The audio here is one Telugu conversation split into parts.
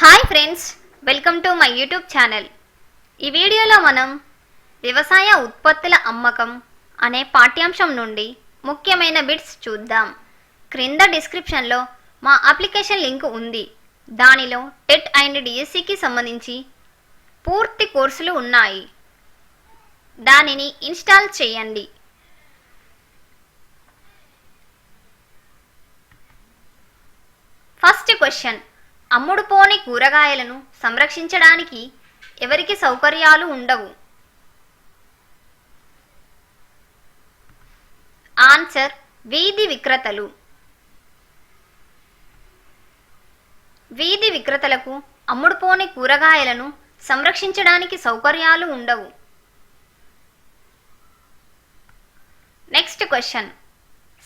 Hi friends welcome to my YouTube channel ఈ వీడియోలో మనం వ్యవసాయ ఉత్పత్తుల అమ్మకం అనే పాఠ్యాంశం నుండి ముఖ్యమైన బిట్స్ చూద్దాం. క్రింద డిస్క్రిప్షన్లో మా అప్లికేషన్ లింక్ ఉంది. దానిలో టెట్ అండ్ డిఎస్సికి సంబంధించి పూర్తి కోర్సులు ఉన్నాయి. దానిని ఇన్స్టాల్ చేయండి. ఫస్ట్ క్వశ్చన్ అమ్ముడు పోని కూరగాయలను సంరక్షించడానికి ఎవరికి సౌకర్యాలు ఉండవు. ఆన్సర్ వీధి విక్రతలు. వీధి విక్రతలకు అమ్ముడుపోని కూరగాయలను సంరక్షించడానికి సౌకర్యాలు ఉండవు. Next question.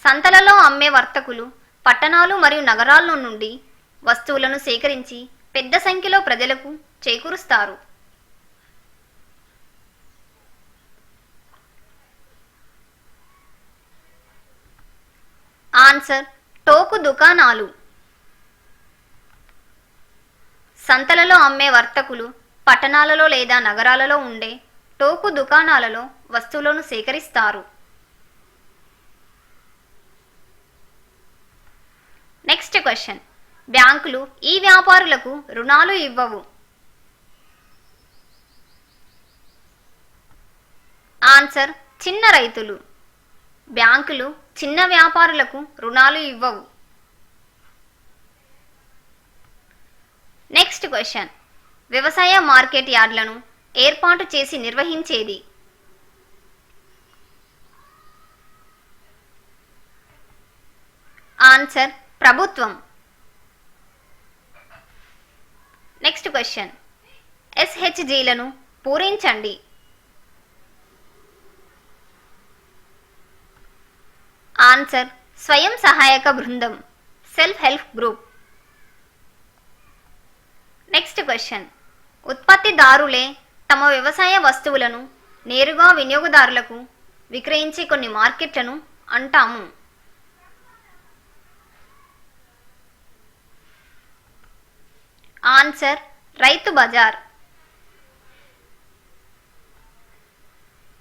సంతలలో అమ్మే వర్తకులు పట్టణాలు మరియు నగరాల్లో నుండి వస్తువులను సేకరించి పెద్ద సంఖ్యలో ప్రజలకు చేకూరుస్తారు. ఆన్సర్ టోకు దుకాణాలు. సంతలలో అమ్మే వర్తకులు పట్టణాలలో లేదా నగరాలలో ఉండే టోకు దుకాణాలలో వస్తువులను సేకరిస్తారు. నెక్స్ట్ క్వశ్చన్ బ్యాంకులు ఈ వ్యాపారులకు రుణాలు ఇవ్వవు. ఆన్సర్ చిన్న రైతులు. బ్యాంకులు చిన్న వ్యాపారులకు రుణాలు ఇవ్వవు. Next question. వ్యవసాయ మార్కెట్ యార్డ్లను ఏర్పాటు చేసి నిర్వహించేది? ఆన్సర్ ప్రభుత్వం. నెక్స్ట్ క్వశ్చన్ ఎస్హెచ్జీలను పూరించండి. ఆన్సర్ స్వయం సహాయక బృందం self help group next question ఉత్పత్తిదారులే తమ వ్యవసాయ వస్తువులను నేరుగా వినియోగదారులకు విక్రయించే కొన్ని మార్కెట్లను అంటాము. ఆన్సర్ రైతు బజార్.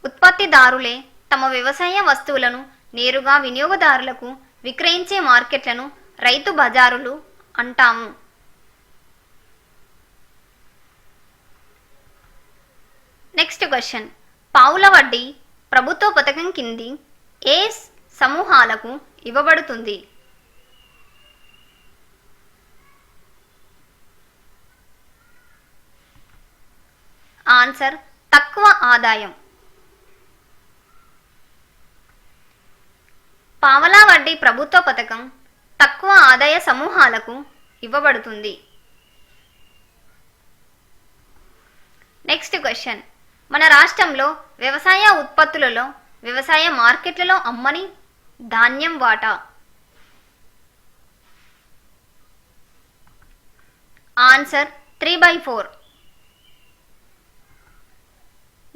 ఉత్పత్తిదారులే తమ వ్యవసాయ వస్తువులను నేరుగా వినియోగదారులకు విక్రయించే మార్కెట్లను రైతు బజారులు అంటాము. Next question. పావుల వడ్డీ ప్రభుత్వ పథకం కింది ఏ సమూహాలకు ఇవ్వబడుతుంది? ఆన్సర్ తక్కువ ఆదాయం. పావలా వడ్డీ ప్రభుత్వ పథకం తక్కువ ఆదాయ సమూహాలకు ఇవ్వబడుతుంది. నెక్స్ట్ క్వశ్చన్ మన రాష్ట్రంలో వ్యవసాయ ఉత్పత్తులలో వ్యవసాయ మార్కెట్లలో అమ్మని ధాన్యం వాటా? Answer three by four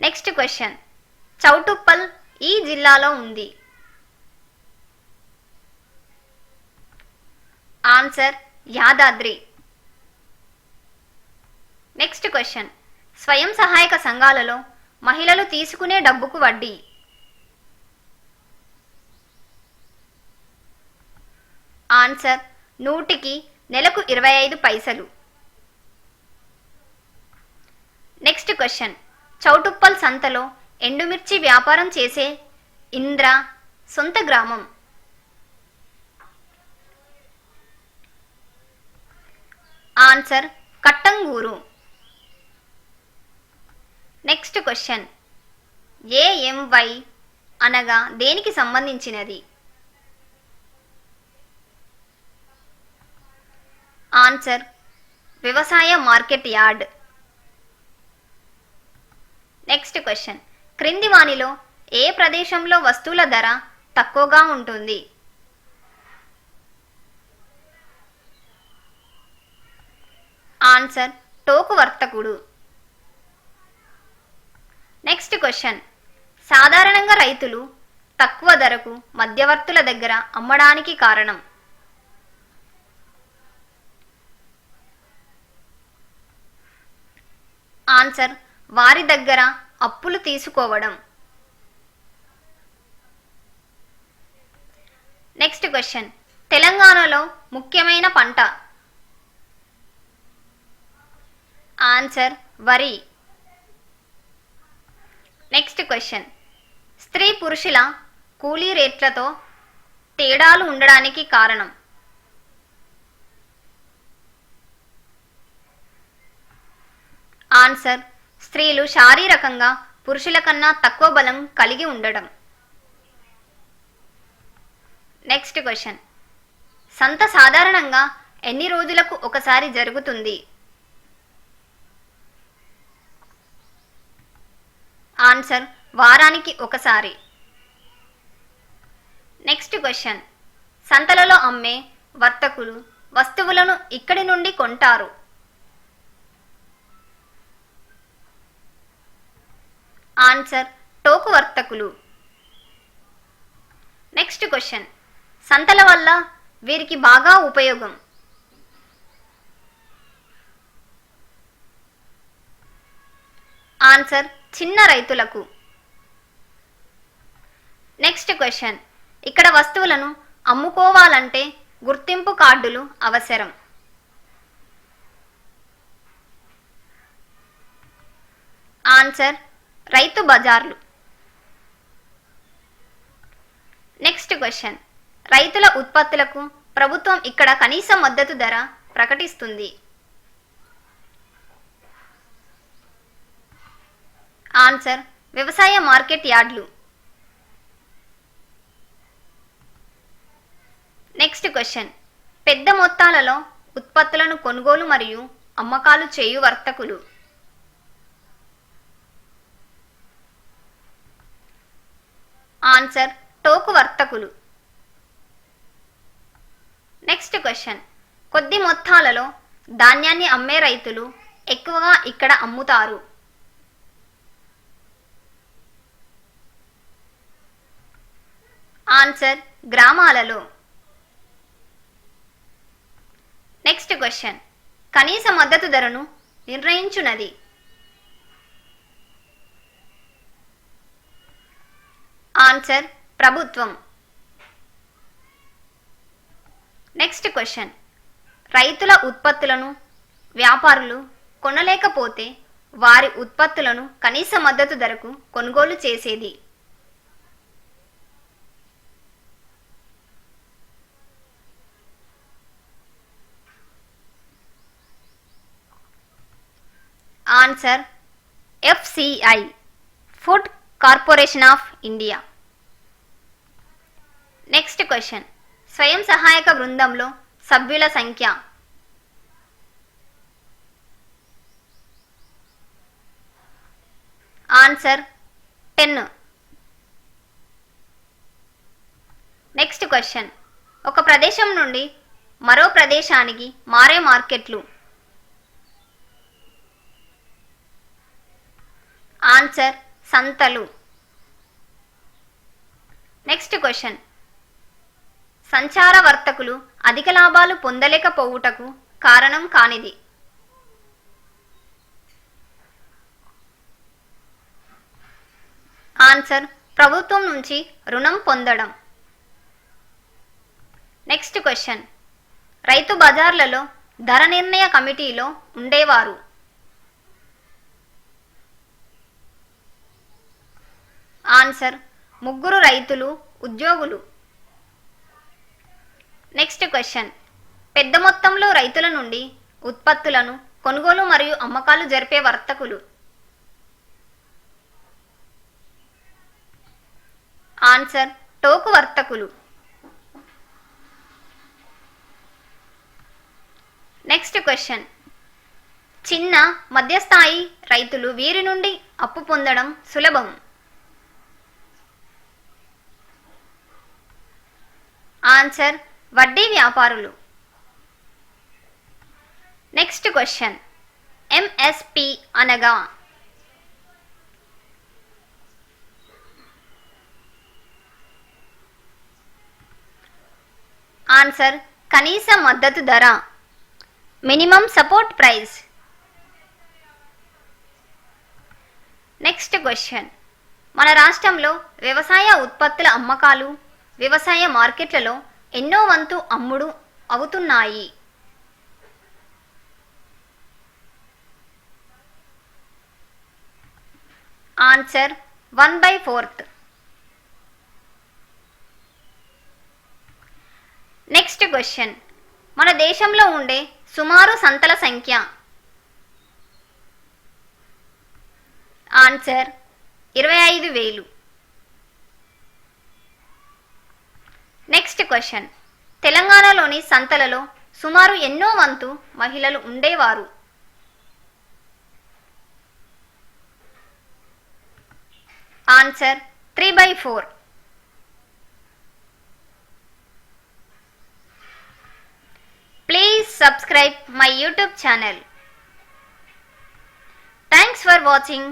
next question Choutuppal ఈ జిల్లాలో ఉంది. ఆన్సర్ యాదాద్రి. నెక్స్ట్ క్వశ్చన్ స్వయం సహాయక సంఘాలలో మహిళలు తీసుకునే డబ్బుకు వడ్డీ. ఆన్సర్ నూటికి నెలకు ఇరవై ఐదు పైసలు. నెక్స్ట్ క్వశ్చన్ చౌటుప్పల్ సంతలో ఎండుమిర్చి వ్యాపారం చేసే ఇంద్ర సొంత గ్రామం. Answer Kattangur. Next question. AMY అనగా దేనికి సంబంధించినది? ఆన్సర్ వ్యవసాయ మార్కెట్ యార్డ్. నెక్స్ట్ క్వశ్చన్ క్రింది వానిలో ఏ ప్రదేశంలో వస్తువుల ధర తక్కువగా ఉంటుంది? ఆన్సర్ టోకు వర్తకుడు. నెక్స్ట్ క్వశ్చన్ సాధారణంగా రైతులు తక్కువ ధరకు మధ్యవర్తుల దగ్గర అమ్మడానికి కారణం? ఆన్సర్ వారి దగ్గర అప్పులు తీసుకోవడం. నెక్స్ట్ క్వశ్చన్ తెలంగాణలో ముఖ్యమైన పంట. ఆన్సర్ వరి. నెక్స్ట్ క్వశ్చన్ స్త్రీ పురుషుల కూలీ రేట్లతో తేడాలు ఉండడానికి కారణం. ఆన్సర్ స్త్రీలు శారీరకంగా పురుషుల కన్నా తక్కువ బలం కలిగి ఉండడం. నెక్స్ట్ క్వశ్చన్ సంత సాధారణంగా ఎన్ని రోజులకు ఒకసారి జరుగుతుంది? ఆన్సర్ వారానికి ఒకసారి. నెక్స్ట్ క్వశ్చన్ సంతలలో అమ్మే వర్తకులు వస్తువులను ఇక్కడి నుండి కొంటారు. ఆన్సర్ టోకు వర్తకులు. Next question. సంతల వల్ల వీరికి బాగా ఉపయోగం. ఆన్సర్ చిన్న రైతులకు. Next question. ఇక్కడ వస్తువులను అమ్ముకోవాలంటే గుర్తింపు కార్డులు అవసరం. ఆన్సర్ రైతు బజార్లు. నెక్స్ట్ క్వశ్చన్ రైతుల ఉత్పత్తులకు ప్రభుత్వం ఇక్కడ కనీస మద్దతు ధర ప్రకటిస్తుంది. ఆన్సర్ వ్యవసాయ మార్కెట్ యార్డ్లు. నెక్స్ట్ క్వశ్చన్ పెద్ద మొత్తాలలో ఉత్పత్తులను కొనుగోలు మరియు అమ్మకాలు చేయు వర్తకులు. ఆన్సర్ టోకు వర్తకులు. Next question. కొద్ది మొత్తాలలో ధాన్యాన్ని అమ్మే రైతులు ఎక్కువగా ఇక్కడ అమ్ముతారు. ఆన్సర్ గ్రామాలలో. Next question. కనీస మద్దతు ధరను నిర్ణయించున్నది. ఆన్సర్ ప్రభుత్వం. Next question. రైతుల ఉత్పత్తులను వ్యాపారులు కొనలేకపోతే వారి ఉత్పత్తులను కనీస మద్దతు ధరకు కొనుగోలు చేసేది. Answer FCI food corporation of India. Next question స్వయం సహాయక బృందంలో సభ్యుల సంఖ్య. ఆన్సర్ టెన్ నెక్స్ట్ క్వశ్చన్ ఒక ప్రదేశం నుండి మరో ప్రదేశానికి మారే మార్కెట్లు. ఆన్సర్ సంతలు. నెక్స్ట్ క్వశ్చన్ సంచార వర్తకులు అధిక లాభాలు పొందలేకపోవుటకు కారణం కానిది. ఆన్సర్ ప్రభుత్వం నుంచి రుణం పొందడం. Next question. రైతు బజార్లలో ధర నిర్ణయ కమిటీలో ఉండేవారు. ఆన్సర్ ముగ్గురు రైతులు ఉద్యోగులు. నెక్స్ట్ క్వశ్చన్ పెద్ద మొత్తంలో రైతుల నుండి ఉత్పత్తులను కొనుగోలు మరియు అమ్మకాలు జరిపే వర్తకులు. ఆన్సర్ టోకు వర్తకులు. నెక్స్ట్ క్వశ్చన్ చిన్న మధ్యస్థాయి రైతులు వీరి నుండి అప్పు పొందడం సులభం. ఆన్సర్ వడ్డీ వ్యాపారులు. నెక్స్ట్ క్వశ్చన్ ఎంఎస్పి అనగా? ఆన్సర్ కనీస మద్దతు ధర. Minimum support price next question మన రాష్ట్రంలో వ్యవసాయ ఉత్పత్తుల అమ్మకాలు వ్యవసాయ మార్కెట్లలో ఎన్నో వంతు అమ్ముడు అవుతున్నాయి. Answer one by fourth. Next question. మన దేశంలో ఉండే సుమారు సంతల సంఖ్య. ఆన్సర్ ఇరవై ఐదు వేలు. Next question. తెలంగాణలోని సంతలలో సుమారు ఎన్నో వంతు మహిళలు ఉండేవారు? Answer three by four. Please subscribe my YouTube channel. Thanks for watching.